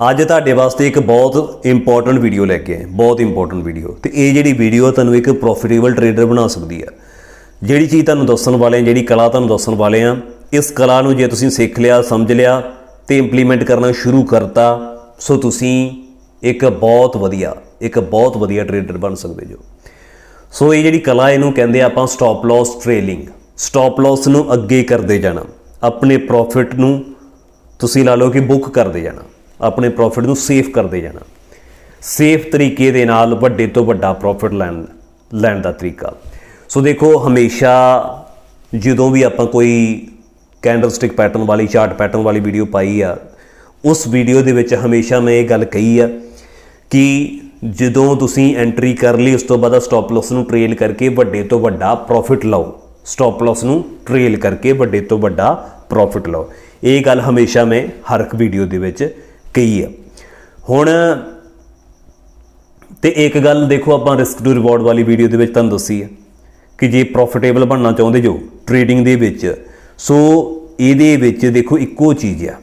ਅੱਜ ਤੁਹਾਡੇ ਵਾਸਤੇ ਇੱਕ ਬਹੁਤ ਇੰਪੋਰਟੈਂਟ ਵੀਡੀਓ ਲੈ ਕੇ ਆਏ ਬਹੁਤ ਇੰਪੋਰਟੈਂਟ ਵੀਡੀਓ ਤੇ ਇਹ ਜਿਹੜੀ ਵੀਡੀਓ ਤੁਹਾਨੂੰ ਇੱਕ ਪ੍ਰੋਫਿਟੇਬਲ ਟ੍ਰੇਡਰ ਬਣਾ ਸਕਦੀ ਆ। ਜਿਹੜੀ ਚੀਜ਼ ਤੁਹਾਨੂੰ ਦੱਸਣ ਵਾਲੇ ਆ, ਜਿਹੜੀ ਕਲਾ ਤੁਹਾਨੂੰ ਦੱਸਣ ਵਾਲੇ ਆ, ਇਸ ਕਲਾ ਨੂੰ ਜੇ ਤੁਸੀਂ ਸਿੱਖ ਲਿਆ, ਸਮਝ ਲਿਆ ਤੇ ਇੰਪਲੀਮੈਂਟ ਕਰਨਾ ਸ਼ੁਰੂ ਕਰਤਾ, ਸੋ ਤੁਸੀਂ ਇੱਕ ਬਹੁਤ ਵਧੀਆ, ਇੱਕ ਬਹੁਤ ਵਧੀਆ ਟ੍ਰੇਡਰ ਬਣ ਸਕਦੇ ਜੋ। ਸੋ ਇਹ ਜਿਹੜੀ ਕਲਾ, ਇਹਨੂੰ ਕਹਿੰਦੇ ਆਪਾਂ stop loss trailing stop loss ਨੂੰ ਅੱਗੇ ਕਰਦੇ ਜਾਣਾ। ਆਪਣੇ ਪ੍ਰੋਫਿਟ ਨੂੰ ਤੁਸੀਂ ਲਾ ਲਓ ਕਿ ਬੁੱਕ ਕਰਦੇ ਜਾਣਾ। ਆਪਣੇ ਪ੍ਰੋਫਿਟ ਨੂੰ ਸੇਫ ਕਰਦੇ ਜਾਣਾ। ਸੇਫ ਤਰੀਕੇ ਦੇ ਨਾਲ ਵੱਡੇ ਤੋਂ ਵੱਡਾ ਪ੍ਰੋਫਿਟ ਲੈਣ ਲੈਣ ਦਾ ਤਰੀਕਾ। ਸੋ ਦੇਖੋ, ਹਮੇਸ਼ਾ ਜਦੋਂ ਵੀ ਆਪਾਂ ਕੋਈ ਕੈਂਡਲਸਟਿਕ ਪੈਟਰਨ ਵਾਲੀ ਚਾਰਟ ਪੈਟਰਨ ਵਾਲੀ ਵੀਡੀਓ ਪਾਈ ਆ, ਉਸ ਵੀਡੀਓ ਦੇ ਵਿੱਚ ਹਮੇਸ਼ਾ ਮੈਂ ਇਹ ਗੱਲ ਕਹੀ ਆ ਕਿ ਜਦੋਂ ਤੁਸੀਂ ਐਂਟਰੀ ਕਰ ਲਈ, ਉਸ ਤੋਂ ਬਾਅਦ ਸਟਾਪ ਲਾਸ ਨੂੰ ਟ੍ਰੇਲ ਕਰਕੇ ਵੱਡੇ ਤੋਂ ਵੱਡਾ ਪ੍ਰੋਫਿਟ ਲਓ। ਸਟਾਪ ਲਾਸ ਨੂੰ ਟ੍ਰੇਲ ਕਰਕੇ ਵੱਡੇ ਤੋਂ ਵੱਡਾ ਪ੍ਰੋਫਿਟ ਲਓ। ਇਹ ਗੱਲ ਹਮੇਸ਼ਾ ਮੈਂ ਹਰ ਇੱਕ ਵੀਡੀਓ ਦੇ ਵਿੱਚ ਕਹੀ ਆ ਹੁਣ, ਤੇ ਇੱਕ ਗੱਲ ਦੇਖੋ ਆਪਾਂ ਰਿਸਕ ਟੂ ਰਿਵਾਰਡ ਵਾਲੀ ਵੀਡੀਓ ਦੇ ਵਿੱਚ ਤੁਹਾਨੂੰ ਦੱਸੀ ਹੈ ਕਿ ਜੇ ਪ੍ਰੋਫਿਟੇਬਲ ਬਣਨਾ ਚਾਹੁੰਦੇ ਜੋ ਟ੍ਰੇਡਿੰਗ ਦੇ ਵਿੱਚ, ਸੋ ਇਹਦੇ ਵਿੱਚ ਦੇਖੋ ਇੱਕੋ ਚੀਜ਼ ਆ।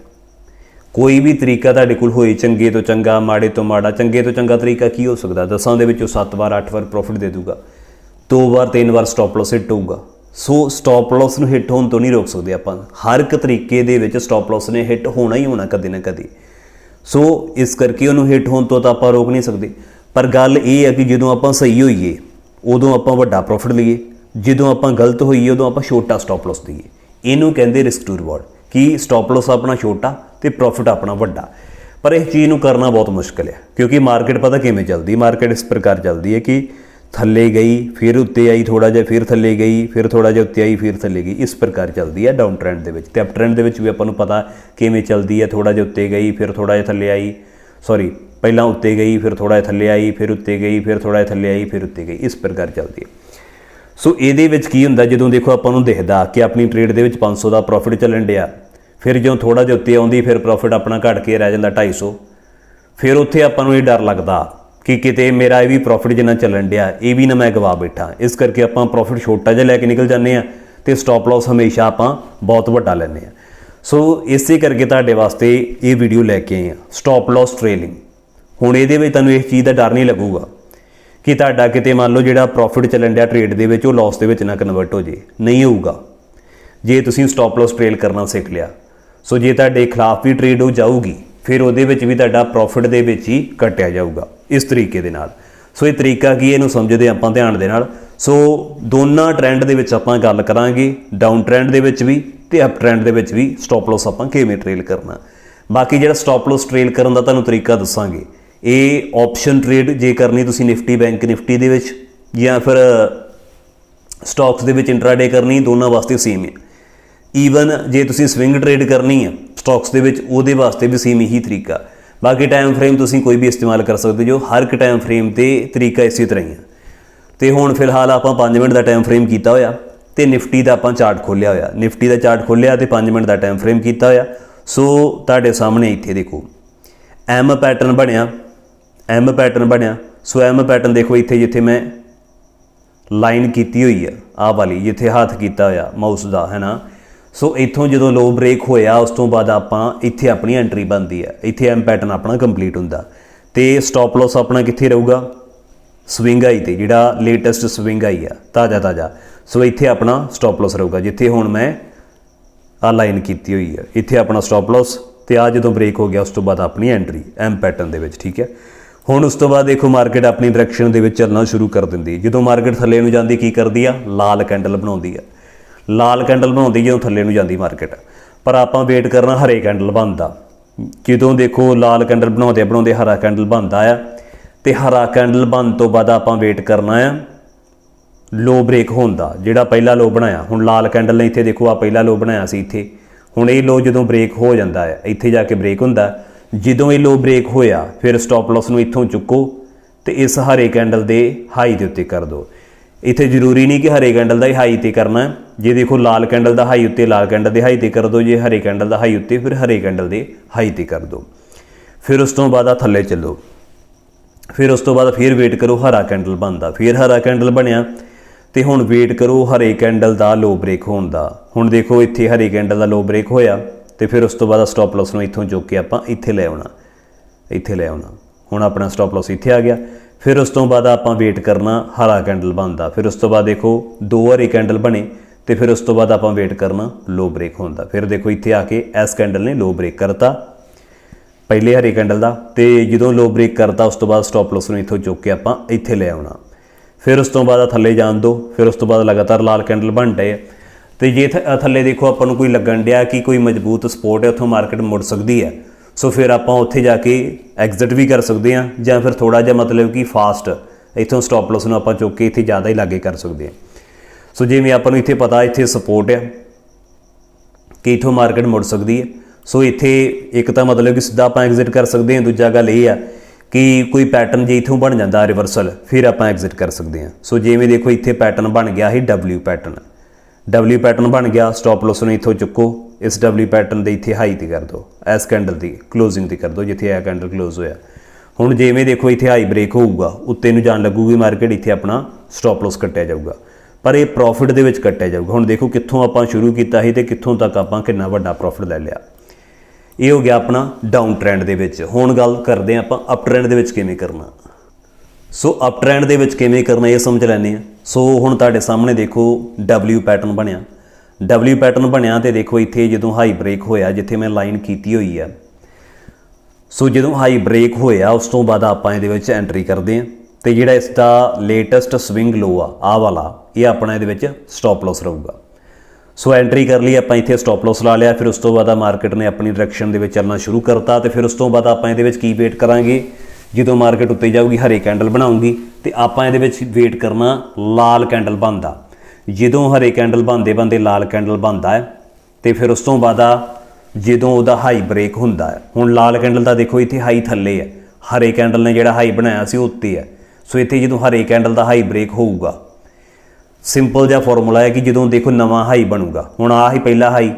ਕੋਈ ਵੀ ਤਰੀਕਾ ਤੁਹਾਡੇ ਕੋਲ ਹੋਏ, ਚੰਗੇ ਤੋਂ ਚੰਗਾ, ਮਾੜੇ ਤੋਂ ਮਾੜਾ, ਚੰਗੇ ਤੋਂ ਚੰਗਾ ਤਰੀਕਾ ਕੀ ਹੋ ਸਕਦਾ? ਦਸਾਂ ਦੇ ਵਿੱਚੋਂ 7 ਵਾਰ 8 ਵਾਰ ਪ੍ਰੋਫਿਟ ਦੇ ਦੂਗਾ। ਦੋ ਵਾਰ, ਤਿੰਨ ਵਾਰ ਸਟਾਪ ਲਾਸ ਹਿੱਟ ਹੋਊਗਾ। ਸੋ ਸਟਾਪ ਲਾਸ ਨੂੰ ਹਿੱਟ ਹੋਣ ਤੋਂ ਨਹੀਂ ਰੋਕ ਸਕਦੇ ਆਪਾਂ। ਹਰ ਇੱਕ ਤਰੀਕੇ ਦੇ ਵਿੱਚ ਸਟਾਪ ਲਾਸ ਨੇ ਹਿੱਟ ਹੋਣਾ ਹੀ ਹੋਣਾ ਕਦੇ ਨਾ ਕਦੇ। ਸੋ ਇਸ ਕਰਕੇ ਉਹਨੂੰ ਹਿੱਟ ਹੋਣ ਤੋਂ ਤਾਂ ਆਪਾਂ ਰੋਕ ਨਹੀਂ ਸਕਦੇ। ਪਰ ਗੱਲ ਇਹ ਹੈ ਕਿ ਜਦੋਂ ਆਪਾਂ ਸਹੀ ਹੋਈਏ, ਉਦੋਂ ਆਪਾਂ ਵੱਡਾ ਪ੍ਰੋਫਿਟ ਲਈਏ। ਜਦੋਂ ਆਪਾਂ ਗਲਤ ਹੋਈਏ, ਉਦੋਂ ਆਪਾਂ ਛੋਟਾ ਸਟਾਪ ਲਾਸ ਦਈਏ। ਇਹਨੂੰ ਕਹਿੰਦੇ ਰਿਸਕ ਟੂ ਰਿਵਾਰਡ ਕਿ ਸਟਾਪ ਲਾਸ ਆਪਣਾ ਛੋਟਾ ਤੇ ਪ੍ਰੋਫਿਟ ਆਪਣਾ ਵੱਡਾ। ਪਰ ਇਹ ਚੀਜ਼ ਨੂੰ ਕਰਨਾ ਬਹੁਤ ਮੁਸ਼ਕਲ ਹੈ, ਕਿਉਂਕਿ ਮਾਰਕੀਟ ਪਤਾ ਕਿਵੇਂ ਚੱਲਦੀ ਮਾਰਕੀਟ ਇਸ ਪ੍ਰਕਾਰ ਚੱਲਦੀ ਹੈ ਕਿ ਥੱਲੇ ਗਈ, ਫਿਰ ਉੱਤੇ ਆਈ ਥੋੜਾ ਜਿਹਾ, ਫਿਰ ਥੱਲੇ ਗਈ, ਫਿਰ ਥੋੜਾ ਜਿਹਾ ਉੱਤੇ ਆਈ, ਫਿਰ ਥੱਲੇ ਗਈ। ਇਸ ਪ੍ਰਕਾਰ ਚੱਲਦੀ ਹੈ ਡਾਊਨ ਟ੍ਰੈਂਡ ਦੇ ਵਿੱਚ। ਤੇ ਅਪ ਟ੍ਰੈਂਡ ਦੇ ਵਿੱਚ ਵੀ ਆਪਾਂ ਨੂੰ ਪਤਾ ਕਿਵੇਂ ਚੱਲਦੀ ਹੈ ਥੋੜਾ ਜਿਹਾ ਉੱਤੇ ਗਈ, ਫਿਰ ਥੋੜਾ ਜਿਹਾ ਥੱਲੇ ਆਈ। ਸੌਰੀ ਪਹਿਲਾਂ ਉੱਤੇ ਗਈ, ਫਿਰ ਥੋੜਾ ਜਿਹਾ ਥੱਲੇ ਆਈ, ਫਿਰ ਉੱਤੇ ਗਈ, ਫਿਰ ਥੋੜਾ ਜਿਹਾ ਥੱਲੇ ਆਈ, ਫਿਰ ਉੱਤੇ ਗਈ। ਇਸ ਪ੍ਰਕਾਰ ਚੱਲਦੀ ਹੈ। ਸੋ ਇਹਦੇ ਵਿੱਚ ਕੀ ਹੁੰਦਾ, ਜਦੋਂ ਦੇਖੋ ਆਪਾਂ ਨੂੰ ਦਿਖਦਾ ਕਿ ਆਪਣੀ ਟ੍ਰੇਡ ਦੇ ਵਿੱਚ 500 ਦਾ ਪ੍ਰੋਫਿਟ ਚੱਲਣ ਡਿਆ। ਫਿਰ ਜਦੋਂ ਥੋੜਾ ਜਿਹਾ ਉੱਤੇ ਆਉਂਦੀ, ਫਿਰ ਪ੍ਰੋਫਿਟ ਆਪਣਾ ਘਟ ਕੇ ਰਹਿ ਜਾਂਦਾ 250 ਫਿਰ ਉੱਥੇ ਆਪਾਂ ਨੂੰ ਇਹ ਡਰ ਲੱਗਦਾ ਕਿ ਕਿਤੇ ਮੇਰਾ ਇਹ ਵੀ ਪ੍ਰੋਫਿਟ ਜਿੰਨਾ ਚੱਲਣ ਡਿਆ, ਇਹ ਵੀ ਨਾ ਮੈਂ ਗਵਾ ਬੈਠਾ। ਇਸ ਕਰਕੇ ਆਪਾਂ ਪ੍ਰੋਫਿਟ ਛੋਟਾ ਜਿਹਾ ਲੈ ਕੇ ਨਿਕਲ ਜਾਂਦੇ ਆ ਤੇ ਸਟਾਪ ਲਾਸ ਹਮੇਸ਼ਾ ਆਪਾਂ ਬਹੁਤ ਵੱਡਾ ਲੈਂਦੇ ਆ ਸੋ ਇਸੇ ਕਰਕੇ ਤੁਹਾਡੇ ਵਾਸਤੇ ਇਹ ਵੀਡੀਓ ਲੈ ਕੇ ਆਏ ਆ ਸਟਾਪ ਲਾਸ ਟ੍ਰੇਲਿੰਗ ਹੁਣ ਇਹਦੇ ਵਿੱਚ ਤੁਹਾਨੂੰ ਇਸ ਚੀਜ਼ ਦਾ ਡਰ ਨਹੀਂ ਲੱਗੂਗਾ ਕਿ ਤੁਹਾਡਾ ਕਿਤੇ ਮੰਨ ਲਓ ਜਿਹੜਾ ਪ੍ਰੋਫਿਟ ਚੱਲਣ ਡਿਆ ਟ੍ਰੇਡ ਦੇ ਵਿੱਚ, ਉਹ ਲਾਸ ਦੇ ਵਿੱਚ ਨਾ ਕਨਵਰਟ ਹੋ ਜੇ ਨਹੀਂ ਹੋਊਗਾ। ਜੇ ਤੁਸੀਂ ਸਟਾਪ ਲਾਸ ਟ੍ਰੇਲ ਕਰਨਾ ਸਿੱਖ ਲਿਆ ਸੋ ਜੇ ਤੁਹਾਡੇ ਖਿਲਾਫ ਵੀ ਟ੍ਰੇਡ ਹੋ ਜਾਊਗੀ ਫਿਰ ਉਹਦੇ ਵਿੱਚ ਵੀ ਤੁਹਾਡਾ ਪ੍ਰੋਫਿਟ ਦੇ ਵਿੱਚ ਹੀ ਕੱਟਿਆ ਜਾਊਗਾ ਇਸ ਤਰੀਕੇ ਦੇ ਨਾਲ। ਸੋ ਇਹ ਤਰੀਕਾ ਕੀ ਹੈ, ਇਹਨੂੰ ਸਮਝਦੇ ਆਪਾਂ ਧਿਆਨ ਦੇ ਨਾਲ। ਸੋ ਦੋਨਾਂ ਟ੍ਰੈਂਡ ਦੇ ਵਿੱਚ ਆਪਾਂ ਗੱਲ ਕਰਾਂਗੇ ਡਾਊਨ ਟ੍ਰੈਂਡ ਦੇ ਵਿੱਚ ਵੀ ਤੇ ਅਪ ਟ੍ਰੈਂਡ ਦੇ ਵਿੱਚ ਵੀ ਸਟਾਪ ਲਾਸ ਆਪਾਂ ਕਿਵੇਂ ਟ੍ਰੇਲ ਕਰਨਾ। ਬਾਕੀ ਜਿਹੜਾ ਸਟਾਪ ਲਾਸ ਟ੍ਰੇਲ ਕਰਨ ਦਾ ਤੁਹਾਨੂੰ ਤਰੀਕਾ ਦੱਸਾਂਗੇ ਇਹ ਆਪਸ਼ਨ ਟ੍ਰੇਡ ਜੇ ਕਰਨੀ ਤੁਸੀਂ ਨਿਫਟੀ ਬੈਂਕ ਨਿਫਟੀ ਦੇ ਵਿੱਚ ਜਾਂ ਫਿਰ ਸਟਾਕਸ ਦੇ ਵਿੱਚ ਇੰਟਰਾਡੇ ਕਰਨੀ ਦੋਨਾਂ ਵਾਸਤੇ ਸੇਮ ਹੈ। ਈਵਨ ਜੇ ਤੁਸੀਂ ਸਵਿੰਗ ਟ੍ਰੇਡ ਕਰਨੀ ਹੈ ਸਟਾਕਸ ਦੇ ਵਿੱਚ ਉਹਦੇ ਵਾਸਤੇ ਵੀ ਸੇਮ ਇਹੀ ਤਰੀਕਾ। ਬਾਕੀ ਟਾਈਮ ਫਰੇਮ ਤੁਸੀਂ ਕੋਈ ਵੀ ਇਸਤੇਮਾਲ ਕਰ ਸਕਦੇ ਜੋ ਹਰ ਇੱਕ ਟਾਈਮ ਫਰੇਮ ਤੇ ਤਰੀਕਾ ਇਸੇ ਤਰ੍ਹਾਂ ਹੀ ਹੈ ਤੇ ਹੁਣ ਫਿਲਹਾਲ ਆਪਾਂ 5 ਮਿੰਟ ਦਾ ਟਾਈਮ ਫਰੇਮ ਕੀਤਾ ਹੋਇਆ ਤੇ ਨਿਫਟੀ ਦਾ ਆਪਾਂ ਚਾਰਟ ਖੋਲਿਆ ਹੋਇਆ। ਨਿਫਟੀ ਦਾ ਚਾਰਟ ਖੋਲਿਆ ਤੇ 5 ਮਿੰਟ ਦਾ ਟਾਈਮ ਫਰੇਮ ਕੀਤਾ ਹੋਇਆ। ਸੋ ਤੁਹਾਡੇ ਸਾਹਮਣੇ ਇੱਥੇ ਦੇਖੋ ਐਮ ਪੈਟਰਨ ਬਣਿਆ ਐਮ ਪੈਟਰਨ ਬਣਿਆ। ਸੋ ਐਮ ਪੈਟਰਨ ਦੇਖੋ ਇੱਥੇ ਜਿੱਥੇ ਮੈਂ ਲਾਈਨ ਕੀਤੀ ਹੋਈ ਆ, ਆਹ ਵਾਲੀ, ਜਿੱਥੇ ਹੱਥ ਕੀਤਾ ਹੋਇਆ ਮਾਊਸ ਦਾ, ਹੈ ਨਾ? ਸੋ ਇੱਥੋਂ ਜਦੋਂ ਲੋ ਬ੍ਰੇਕ ਹੋਇਆ, ਉਸ ਤੋਂ ਬਾਅਦ ਆਪਾਂ ਇੱਥੇ ਆਪਣੀ ਐਂਟਰੀ ਬਣਦੀ ਹੈ। ਇੱਥੇ ਐਮ ਪੈਟਰਨ ਆਪਣਾ ਕੰਪਲੀਟ ਹੁੰਦਾ। ਤੇ ਸਟਾਪ ਲਾਸ ਆਪਣਾ ਕਿੱਥੇ ਰਹੂਗਾ? ਸਵਿੰਗ ਆਈ ਤੇ, ਜਿਹੜਾ ਲੇਟੈਸਟ ਸਵਿੰਗ ਆਈ ਆ, ਤਾਜ਼ਾ ਤਾਜ਼ਾ। ਸੋ ਇੱਥੇ ਆਪਣਾ ਸਟਾਪ ਲਾਸ ਰਹੂਗਾ, ਜਿੱਥੇ ਹੁਣ ਮੈਂ ਆ ਲਾਈਨ ਕੀਤੀ ਹੋਈ ਹੈ ਇੱਥੇ ਆਪਣਾ ਸਟਾਪ ਲਾਸ ਤੇ ਆ ਜਦੋਂ ਬ੍ਰੇਕ ਹੋ ਗਿਆ, ਉਸ ਤੋਂ ਬਾਅਦ ਆਪਣੀ ਐਂਟਰੀ ਐਮ ਪੈਟਰਨ ਦੇ ਵਿੱਚ, ਠੀਕ ਹੈ? ਹੁਣ ਉਸ ਤੋਂ ਬਾਅਦ ਦੇਖੋ ਮਾਰਕੀਟ ਆਪਣੀ ਡਾਇਰੈਕਸ਼ਨ ਦੇ ਵਿੱਚ ਚੱਲਣਾ ਸ਼ੁਰੂ ਕਰ ਦਿੰਦੀ ਜਦੋਂ ਮਾਰਕੀਟ ਥੱਲੇ ਨੂੰ ਜਾਂਦੀ, ਕੀ ਕਰਦੀ ਆ? ਲਾਲ ਕੈਂਡਲ ਬਣਾਉਂਦੀ ਆ। ਲਾਲ ਕੈਂਡਲ ਬਣਾਉਂਦੀ ਜਦੋਂ ਥੱਲੇ ਨੂੰ ਜਾਂਦੀ ਮਾਰਕੀਟ। ਪਰ ਆਪਾਂ ਵੇਟ ਕਰਨਾ ਹਰੇ ਕੈਂਡਲ ਬਣਦਾ। ਜਦੋਂ ਦੇਖੋ ਲਾਲ ਕੈਂਡਲ ਬਣਾਉਂਦੇ ਬਣਾਉਂਦੇ ਹਰਾ ਕੈਂਡਲ ਬਣਦਾ ਆ। ਤੇ ਹਰਾ ਕੈਂਡਲ ਬਣ ਤੋਂ ਬਾਅਦ ਆਪਾਂ ਵੇਟ ਕਰਨਾ ਆ। ਲੋ ਬ੍ਰੇਕ ਹੋਣ ਦਾ ਜਿਹੜਾ ਪਹਿਲਾ ਲੋ ਬਣਾਇਆ। ਹੁਣ ਲਾਲ ਕੈਂਡਲ ਨੇ ਇੱਥੇ ਦੇਖੋ ਆ ਪਹਿਲਾ ਲੋ ਬਣਾਇਆ ਸੀ ਇੱਥੇ। ਹੁਣ ਇਹ ਲੋ ਜਦੋਂ ਬ੍ਰੇਕ ਹੋ ਜਾਂਦਾ ਹੈ ਇੱਥੇ ਜਾ ਕੇ ਬ੍ਰੇਕ ਹੁੰਦਾ। ਜਦੋਂ ਇਹ ਲੋ ਬ੍ਰੇਕ ਹੋਇਆ, ਫਿਰ ਸਟਾਪ ਲਾਸ ਨੂੰ ਇੱਥੋਂ ਚੁੱਕੋ ਤੇ ਇਸ ਹਰੇ ਕੈਂਡਲ ਦੇ ਹਾਈ ਦੇ ਉੱਤੇ ਕਰ ਦਿਓ। ਇੱਥੇ ਜ਼ਰੂਰੀ ਨਹੀਂ ਕਿ ਹਰੇ ਕੈਂਡਲ ਦਾ ਹੀ ਹਾਈ ਤੇ ਕਰਨਾ। ਜੇ ਦੇਖੋ ਲਾਲ ਕੈਂਡਲ ਦਾ ਹਾਈ ਉੱਤੇ ਲਾਲ ਕੈਂਡਲ ਦੇ ਹਾਈ ਤੇ ਕਰ ਦਿਓ ਜੇ ਹਰੇ ਕੈਂਡਲ ਦਾ ਹਾਈ ਉੱਤੇ, ਫਿਰ ਹਰੇ ਕੈਂਡਲ ਦੇ ਹਾਈ ਤੇ ਕਰ ਦਿਓ ਫਿਰ ਉਸ ਤੋਂ ਬਾਅਦ ਆ ਥੱਲੇ ਚੱਲੋ। ਫਿਰ ਉਸ ਤੋਂ ਬਾਅਦ ਫਿਰ ਵੇਟ ਕਰੋ, ਹਰਾ ਕੈਂਡਲ ਬਣਦਾ। ਫਿਰ ਹਰਾ ਕੈਂਡਲ ਬਣਿਆ ਤੇ ਹੁਣ ਵੇਟ ਕਰੋ ਹਰੇ ਕੈਂਡਲ ਦਾ ਲੋ ਬ੍ਰੇਕ ਹੋਣ ਦਾ। ਹੁਣ ਦੇਖੋ ਇੱਥੇ ਹਰੇ ਕੈਂਡਲ ਦਾ ਲੋ ਬ੍ਰੇਕ ਹੋਇਆ ਤੇ ਫਿਰ ਉਸ ਤੋਂ ਬਾਅਦ ਸਟਾਪ ਲਾਸ ਨੂੰ ਇੱਥੋਂ ਚੁੱਕ ਕੇ ਆਪਾਂ ਇੱਥੇ ਲੈ ਆਉਣਾ। ਇੱਥੇ ਲੈ ਆਉਣਾ। ਹੁਣ ਆਪਣਾ ਸਟਾਪ ਲਾਸ ਇੱਥੇ ਆ ਗਿਆ। ਫਿਰ ਉਸ ਤੋਂ ਬਾਅਦ ਆਪਾਂ ਵੇਟ ਕਰਨਾ ਹਰਾ ਕੈਂਡਲ ਬਣਦਾ। ਫਿਰ ਉਸ ਤੋਂ ਬਾਅਦ ਦੇਖੋ ਦੋ ਹਰੇ ਕੈਂਡਲ ਬਣੇ ਤੇ ਫਿਰ ਉਸ ਤੋਂ ਬਾਅਦ ਆਪਾਂ ਵੇਟ ਕਰਨਾ ਲੋ ਬ੍ਰੇਕ ਹੁੰਦਾ ਫਿਰ ਦੇਖੋ ਇੱਥੇ ਆ ਕੇ ਐਸ ਕੈਂਡਲ ਨੇ ਲੋ ਬ੍ਰੇਕ ਕਰਤਾ, ਪਹਿਲੇ ਹਰੇ ਕੈਂਡਲ ਦਾ ਤੇ ਜਦੋਂ ਲੋ ਬ੍ਰੇਕ ਕਰਤਾ, ਉਸ ਤੋਂ ਬਾਅਦ ਸਟਾਪ ਲਾਸ ਨੂੰ ਇੱਥੋਂ ਚੁੱਕ ਕੇ ਆਪਾਂ ਇੱਥੇ ਲੈ ਆਉਣਾ। ਫਿਰ ਉਸ ਤੋਂ ਬਾਅਦ ਥੱਲੇ ਜਾਣ ਦੋ, ਫਿਰ ਉਸ ਤੋਂ ਬਾਅਦ ਲਗਾਤਾਰ ਲਾਲ ਕੈਂਡਲ ਬਣ ਡਏ ਆ। ਤੇ ਜੇ ਥੱਲੇ ਦੇਖੋ ਆਪਾਂ ਨੂੰ ਕੋਈ ਲੱਗਣ ਡਿਆ ਕਿ ਕੋਈ ਮਜ਼ਬੂਤ ਸਪੋਰਟ ਹੈ, ਉੱਥੋਂ ਮਾਰਕੀਟ ਮੁੜ ਸਕਦੀ ਹੈ। ਸੋ ਫਿਰ ਆਪਾਂ ਉੱਥੇ ਜਾ ਕੇ ਐਗਜ਼ਿਟ ਵੀ ਕਰ ਸਕਦੇ ਹਾਂ ਜਾਂ ਫਿਰ ਥੋੜਾ ਜਿਹਾ ਮਤਲਬ ਕਿ ਫਾਸਟ ਇੱਥੋਂ ਸਟਾਪ ਲਾਸ ਨੂੰ ਆਪਾਂ ਚੁੱਕ ਕੇ ਇੱਥੇ ਜ਼ਿਆਦਾ ਹੀ ਲਾਗੇ ਕਰ ਸਕਦੇ ਹਾਂ। ਸੋ ਜਿਵੇਂ ਆਪਾਂ ਨੂੰ ਇੱਥੇ ਪਤਾ ਇੱਥੇ ਸਪੋਰਟ ਆ ਕਿ ਇਥੋਂ ਮਾਰਕੀਟ ਮੁੜ ਸਕਦੀ ਹੈ। ਸੋ ਇੱਥੇ ਇੱਕ ਤਾਂ ਮਤਲਬ ਕਿ ਸਿੱਧਾ ਆਪਾਂ ਐਗਜ਼ਿਟ ਕਰ ਸਕਦੇ ਹਾਂ, ਦੂਜਾ ਗੱਲ ਇਹ ਆ ਕਿ ਕੋਈ ਪੈਟਰਨ ਜੇ ਇਥੋਂ ਬਣ ਜਾਂਦਾ ਰਿਵਰਸਲ ਫਿਰ ਆਪਾਂ ਐਗਜ਼ਿਟ ਕਰ ਸਕਦੇ ਹਾਂ। ਸੋ ਜਿਵੇਂ ਦੇਖੋ ਇੱਥੇ ਪੈਟਰਨ ਬਣ ਗਿਆ ਹੈ W ਪੈਟਰਨ W ਪੈਟਰਨ ਬਣ ਗਿਆ ਸਟਾਪ ਲਾਸ ਨੂੰ ਇਥੋਂ ਚੁੱਕੋ। ਇਸ W ਪੈਟਰਨ ਦੇ ਇੱਥੇ ਹਾਈ ਤੇ ਕਰ ਦਿਓ ਐਸ ਕੈਂਡਲ ਦੀ ਕਲੋਜ਼ਿੰਗ ਤੇ ਕਰ ਦਿਓ, ਜਿੱਥੇ ਇਹ ਕੈਂਡਲ ਕਲੋਜ਼ ਹੋਇਆ। ਹੁਣ ਜਿਵੇਂ ਦੇਖੋ ਇੱਥੇ ਹਾਈ ਬ੍ਰੇਕ ਹੋਊਗਾ, ਉੱਤੇ ਨੂੰ ਜਾਣ ਲੱਗੂਗੀ ਮਾਰਕੀਟ ਇੱਥੇ ਆਪਣਾ ਸਟਾਪ ਲਾਸ ਕੱਟਿਆ ਜਾਊਗਾ। ਪਰ ਇਹ ਪ੍ਰੋਫਿਟ ਦੇ ਵਿੱਚ ਕੱਟਿਆ ਜਾਊਗਾ। ਹੁਣ ਦੇਖੋ ਕਿੱਥੋਂ ਆਪਾਂ ਸ਼ੁਰੂ ਕੀਤਾ ਸੀ ਤੇ ਕਿੱਥੋਂ ਤੱਕ ਆਪਾਂ ਕਿੰਨਾ ਵੱਡਾ ਪ੍ਰੋਫਿਟ ਲੈ ਲਿਆ। ਇਹ ਹੋ ਗਿਆ ਆਪਣਾ ਡਾਊਨ ਟ੍ਰੈਂਡ ਦੇ ਵਿੱਚ। ਹੁਣ ਗੱਲ ਕਰਦੇ ਹਾਂ ਆਪਾਂ ਅਪ ਟ੍ਰੈਂਡ ਦੇ ਵਿੱਚ ਕਿਵੇਂ ਕਰਨਾ। ਸੋ ਅਪ ਟ੍ਰੈਂਡ ਦੇ ਵਿੱਚ ਕਿਵੇਂ ਕਰਨਾ ਇਹ ਸਮਝ ਲੈਂਦੇ ਆ ਸੋ ਹੁਣ ਤੁਹਾਡੇ ਸਾਹਮਣੇ ਦੇਖੋ W ਪੈਟਰਨ ਬਣਿਆ। W ਪੈਟਰਨ ਬਣਿਆ ਤੇ ਦੇਖੋ ਇੱਥੇ ਜਦੋਂ ਹਾਈ ਬ੍ਰੇਕ ਹੋਇਆ, ਜਿੱਥੇ ਮੈਂ ਲਾਈਨ ਕੀਤੀ ਹੋਈ ਆ। ਸੋ ਜਦੋਂ ਹਾਈ ਬ੍ਰੇਕ ਹੋਇਆ, ਉਸ ਤੋਂ ਬਾਅਦ ਆਪਾਂ ਇਹਦੇ ਵਿੱਚ ਐਂਟਰੀ ਕਰਦੇ ਹਾਂ ਤੇ ਜਿਹੜਾ ਇਸ ਦਾ ਲੇਟੈਸਟ ਸਵਿੰਗ ਲੋ ਆ, ਆਹ ਵਾਲਾ, ਇਹ ਆਪਣਾ ਇਹਦੇ ਵਿੱਚ ਸਟਾਪ ਲਾਸ ਰਹੂਗਾ। ਸੋ ਐਂਟਰੀ ਕਰ ਲਈ, ਆਪਾਂ ਇੱਥੇ ਸਟਾਪ ਲਾਸ ਲਾ ਲਿਆ, ਫਿਰ ਉਸ ਤੋਂ ਬਾਅਦ ਆ ਮਾਰਕੀਟ ਨੇ ਆਪਣੀ ਡਾਇਰੈਕਸ਼ਨ ਦੇ ਵਿੱਚ ਚੱਲਣਾ ਸ਼ੁਰੂ ਕਰਤਾ ਤੇ ਫਿਰ ਉਸ ਤੋਂ ਬਾਅਦ ਆਪਾਂ ਇਹਦੇ ਵਿੱਚ ਕੀ ਵੇਟ ਕਰਾਂਗੇ? ਜਦੋਂ ਮਾਰਕੀਟ ਉੱਤੇ ਜਾਊਗੀ, ਹਰੇ ਕੈਂਡਲ ਬਣਾਉਂਗੀ ਤੇ ਆਪਾਂ ਇਹਦੇ ਵਿੱਚ ਵੇਟ ਕਰਨਾ ਲਾਲ ਕੈਂਡਲ ਬਣਦਾ। ਜਦੋਂ ਹਰੇ ਕੈਂਡਲ ਬਣਦੇ, ਬੰਦੇ ਲਾਲ ਕੈਂਡਲ ਬਣਦਾ ਹੈ, ਤੇ ਫਿਰ ਉਸ ਤੋਂ ਬਾਅਦ ਆ ਜਦੋਂ ਉਹਦਾ ਹਾਈ ਬ੍ਰੇਕ ਹੁੰਦਾ ਹੈ। ਹੁਣ ਲਾਲ ਕੈਂਡਲ ਦਾ ਦੇਖੋ, ਇੱਥੇ ਹਾਈ ਥੱਲੇ ਹੈ। ਹਰੇ ਕੈਂਡਲ ਨੇ ਜਿਹੜਾ ਹਾਈ ਬਣਾਇਆ ਸੀ, ਉਹ ਉੱਤੇ ਹੈ। ਸੋ ਇੱਥੇ ਜਦੋਂ ਹਰੇ ਕੈਂਡਲ ਦਾ ਹਾਈ ਬ੍ਰੇਕ ਹੋਊਗਾ ਸਿੰਪਲ ਜਿਹਾ ਫਾਰਮੂਲਾ ਹੈ ਕਿ ਜਦੋਂ ਦੇਖੋ ਨਵਾਂ ਹਾਈ ਬਣੂਗਾ। ਹੁਣ ਆਹ ਹੀ ਪਹਿਲਾ ਹਾਈ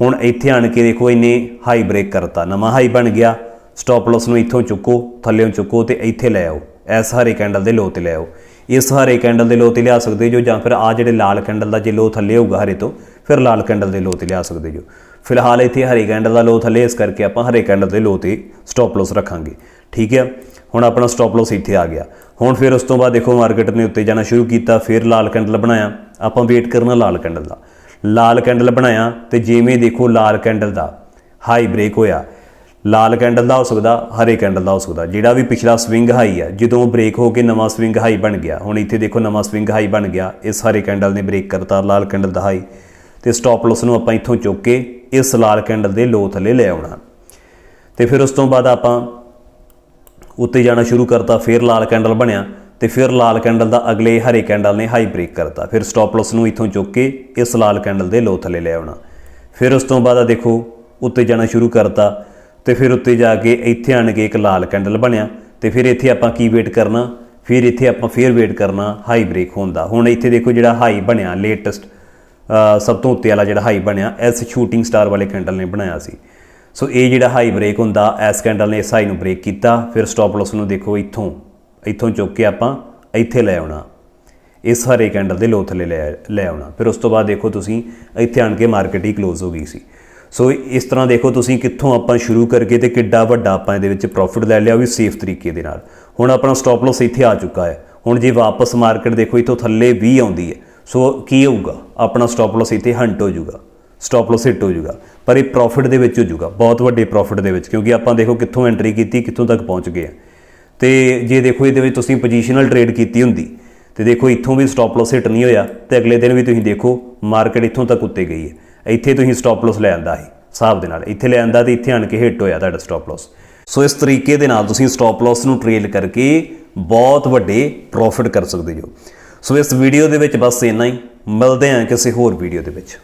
ਹੁਣ ਇੱਥੇ ਆਣ ਕੇ ਦੇਖੋ ਇਹਨੇ ਹਾਈ ਬ੍ਰੇਕ ਕਰਤਾ। ਨਵਾਂ ਹਾਈ ਬਣ ਗਿਆ ਸਟਾਪ ਲਾਸ ਨੂੰ ਇੱਥੋਂ ਚੁੱਕੋ, ਥੱਲੇੋਂ ਚੁੱਕੋ ਤੇ ਇੱਥੇ ਲੈ ਆਓ। ਇਸ ਹਰੇ ਕੈਂਡਲ ਦੇ ਲੋ ਤੇ ਲੈ ਆਓ। ਇਸ ਹਰੇ ਕੈਂਡਲ ਦੇ ਲੋ ਤੇ ਲਿਆ ਸਕਦੇ ਜੋ ਜਾਂ ਫਿਰ ਆ ਜਿਹੜੇ ਲਾਲ ਕੈਂਡਲ ਦਾ ਜੇ ਲੋ ਥੱਲੇ ਹੋਊਗਾ ਹਰੇ ਤੋਂ, ਫਿਰ ਲਾਲ ਕੈਂਡਲ ਦੇ ਲੋ ਤੇ ਲਿਆ ਸਕਦੇ ਜੋ। ਫਿਲਹਾਲ ਇੱਥੇ ਹਰੇ ਕੈਂਡਲ ਦਾ ਲੋ ਥੱਲੇ, ਇਸ ਕਰਕੇ ਆਪਾਂ ਹਰੇ ਕੈਂਡਲ ਦੇ ਲੋ ਤੇ ਸਟਾਪ ਲਾਸ ਰੱਖਾਂਗੇ। ਠੀਕ ਹੈ? ਹੁਣ ਆਪਣਾ ਸਟਾਪ ਲਾਸ ਇੱਥੇ ਆ ਗਿਆ। ਹੁਣ ਫਿਰ ਉਸ ਤੋਂ ਬਾਅਦ ਦੇਖੋ ਮਾਰਕੀਟ ਨੇ ਉੱਤੇ ਜਾਣਾ ਸ਼ੁਰੂ ਕੀਤਾ, ਫਿਰ ਲਾਲ ਕੈਂਡਲ ਬਣਾਇਆ। ਆਪਾਂ ਵੇਟ ਕਰਨਾ ਲਾਲ ਕੈਂਡਲ ਦਾ। ਲਾਲ ਕੈਂਡਲ ਬਣਾਇਆ ਤੇ ਜਿਵੇਂ ਦੇਖੋ ਲਾਲ ਕੈਂਡਲ ਦਾ ਹਾਈ ਬ੍ਰੇਕ ਹੋਇਆ। ਲਾਲ ਕੈਂਡਲ ਦਾ ਹੋ ਸਕਦਾ, ਹਰੇ ਕੈਂਡਲ ਦਾ ਹੋ ਸਕਦਾ। ਜਿਹੜਾ ਵੀ ਪਿਛਲਾ ਸਵਿੰਗ ਹਾਈ ਹੈ ਜਦੋਂ ਬ੍ਰੇਕ ਹੋ ਕੇ ਨਵਾਂ ਸਵਿੰਗ ਹਾਈ ਬਣ ਗਿਆ, ਹੁਣ ਇੱਥੇ ਦੇਖੋ ਨਵਾਂ ਸਵਿੰਗ ਹਾਈ ਬਣ ਗਿਆ, ਇਸ ਹਰੇ ਕੈਂਡਲ ਨੇ ਬ੍ਰੇਕ ਕਰਤਾ ਲਾਲ ਕੈਂਡਲ ਦਾ ਹਾਈ ਤੇ ਸਟਾਪ ਲਾਸ ਨੂੰ ਆਪਾਂ ਇੱਥੋਂ ਚੁੱਕ ਕੇ ਇਸ ਲਾਲ ਕੈਂਡਲ ਦੇ ਲੋ ਥੱਲੇ ਲੈ ਆਉਣਾ। ਤੇ ਫਿਰ ਉਸ ਤੋਂ ਬਾਅਦ ਆਪਾਂ ਉੱਤੇ ਜਾਣਾ ਸ਼ੁਰੂ ਕਰਤਾ, ਫਿਰ ਲਾਲ ਕੈਂਡਲ ਬਣਿਆ, ਤੇ ਫਿਰ ਲਾਲ ਕੈਂਡਲ ਦਾ ਅਗਲੇ ਹਰੇ ਕੈਂਡਲ ਨੇ ਹਾਈ ਬ੍ਰੇਕ ਕਰਤਾ। ਫਿਰ ਸਟਾਪ ਲਾਸ ਨੂੰ ਇੱਥੋਂ ਚੁੱਕ ਕੇ ਇਸ ਲਾਲ ਕੈਂਡਲ ਦੇ ਲੋ ਥੱਲੇ ਲੈ ਆਉਣਾ। ਫਿਰ ਉਸ ਤੋਂ ਬਾਅਦ ਦੇਖੋ, ਉੱਤੇ ਜਾਣਾ ਸ਼ੁਰੂ ਕਰਤਾ ਤੇ ਫਿਰ ਉੱਤੇ ਜਾ ਕੇ ਇੱਥੇ ਆਣ ਕੇ ਇੱਕ ਲਾਲ ਕੈਂਡਲ ਬਣਿਆ ਤੇ ਫਿਰ ਇੱਥੇ ਆਪਾਂ ਕੀ ਵੇਟ ਕਰਨਾ? ਫਿਰ ਇੱਥੇ ਆਪਾਂ ਫਿਰ ਵੇਟ ਕਰਨਾ ਹਾਈ ਬ੍ਰੇਕ ਹੁੰਦਾ ਹੁਣ ਇੱਥੇ ਦੇਖੋ ਜਿਹੜਾ ਹਾਈ ਬਣਿਆ ਲੇਟੈਸਟ ਸਭ ਤੋਂ ਉੱਤੇ ਵਾਲਾ ਜਿਹੜਾ ਹਾਈ ਬਣਿਆ ਐਸ ਸ਼ੂਟਿੰਗ ਸਟਾਰ ਵਾਲੇ ਕੈਂਡਲ ਨੇ ਬਣਾਇਆ ਸੀ। ਸੋ ਇਹ ਜਿਹੜਾ ਹਾਈ ਬ੍ਰੇਕ ਹੁੰਦਾ ਐਸ ਕੈਂਡਲ ਨੇ ਇਸ ਹਾਈ ਨੂੰ ਬ੍ਰੇਕ ਕੀਤਾ, ਫਿਰ ਸਟਾਪ ਲਾਸ ਨੂੰ ਦੇਖੋ ਇੱਥੋਂ ਇੱਥੋਂ ਚੁੱਕ ਕੇ ਆਪਾਂ ਇੱਥੇ ਲੈ ਆਉਣਾ। ਇਸ ਹਰੇ ਕੈਂਡਲ ਦੇ ਲੋ ਥੱਲੇ ਲੈ ਲੈ ਆਉਣਾ। ਫਿਰ ਉਸ ਤੋਂ ਬਾਅਦ ਦੇਖੋ ਤੁਸੀਂ, ਇੱਥੇ ਆਣ ਕੇ ਮਾਰਕੀਟ ਹੀ ਕਲੋਜ਼ ਹੋ ਗਈ ਸੀ। ਸੋ ਇਸ ਤਰ੍ਹਾਂ ਦੇਖੋ ਤੁਸੀਂ ਕਿੱਥੋਂ ਆਪਾਂ ਸ਼ੁਰੂ ਕਰਕੇ ਤੇ ਕਿੱਡਾ ਵੱਡਾ ਆਪਾਂ ਇਹਦੇ ਵਿੱਚ ਪ੍ਰੋਫਿਟ ਲੈ ਲਿਆ ਉਹ ਵੀ ਸੇਫ ਤਰੀਕੇ ਦੇ ਨਾਲ। ਹੁਣ ਆਪਣਾ ਸਟਾਪ ਲਾਸ ਇੱਥੇ ਆ ਚੁੱਕਾ ਹੈ। ਹੁਣ ਜੇ ਵਾਪਸ ਮਾਰਕੀਟ ਦੇਖੋ, ਇੱਥੋਂ ਥੱਲੇ 20 ਆਉਂਦੀ ਹੈ। ਸੋ ਕੀ ਹੋਊਗਾ? ਆਪਣਾ ਸਟਾਪ ਲਾਸ ਇੱਥੇ ਹੰਟ ਹੋ ਜਾਊਗਾ। ਸਟਾਪ ਲਾਸ ਹਿੱਟ ਹੋ ਜਾਊਗਾ। ਪਰ ਇਹ ਪ੍ਰੋਫਿਟ ਦੇ ਵਿੱਚ ਹੋ ਜਾਊਗਾ। ਬਹੁਤ ਵੱਡੇ ਪ੍ਰੋਫਿਟ ਦੇ ਵਿੱਚ, ਕਿਉਂਕਿ ਆਪਾਂ ਦੇਖੋ ਕਿੱਥੋਂ ਐਂਟਰੀ ਕੀਤੀ, ਕਿੱਥੋਂ ਤੱਕ ਪਹੁੰਚ ਗਏ ਆ। ਤੇ ਜੇ ਦੇਖੋ ਇਹਦੇ ਵਿੱਚ ਤੁਸੀਂ ਪੋਜੀਸ਼ਨਲ ਟ੍ਰੇਡ ਕੀਤੀ ਹੁੰਦੀ, ਤੇ ਦੇਖੋ ਇੱਥੋਂ ਵੀ ਸਟਾਪ ਲਾਸ ਹਿੱਟ ਨਹੀਂ ਹੋਇਆ, ਤੇ ਅਗਲੇ ਦਿਨ ਵੀ ਤੁਸੀਂ ਦੇਖੋ ਮਾਰਕੀਟ ਇੱਥੋਂ ਤੱਕ ਉੱਤੇ ਗਈ ਹੈ। ਇੱਥੇ ਤੁਸੀਂ ਸਟਾਪ ਲਾਸ ਲੈ ਆਂਦਾ ਸੀ, ਹਿਸਾਬ ਦੇ ਨਾਲ। ਇੱਥੇ ਲੈ ਆਂਦਾ ਤੇ ਇੱਥੇ ਆਣ ਕੇ ਹਿੱਟ ਹੋਇਆ ਤੁਹਾਡਾ ਸਟਾਪ ਲਾਸ ਸੋ ਇਸ ਤਰੀਕੇ ਦੇ ਨਾਲ ਤੁਸੀਂ ਸਟਾਪ ਲਾਸ ਨੂੰ ਟ੍ਰੇਲ ਕਰਕੇ ਬਹੁਤ ਵੱਡੇ ਪ੍ਰੋਫਿਟ ਕਰ ਸਕਦੇ ਹੋ। ਸੋ ਇਸ ਵੀਡੀਓ ਦੇ ਵਿੱਚ ਬਸ ਇੰਨਾ ਹੀ। ਮਿਲਦੇ ਹਾਂ ਕਿਸੇ ਹੋਰ ਵੀਡੀਓ ਦੇ ਵਿੱਚ।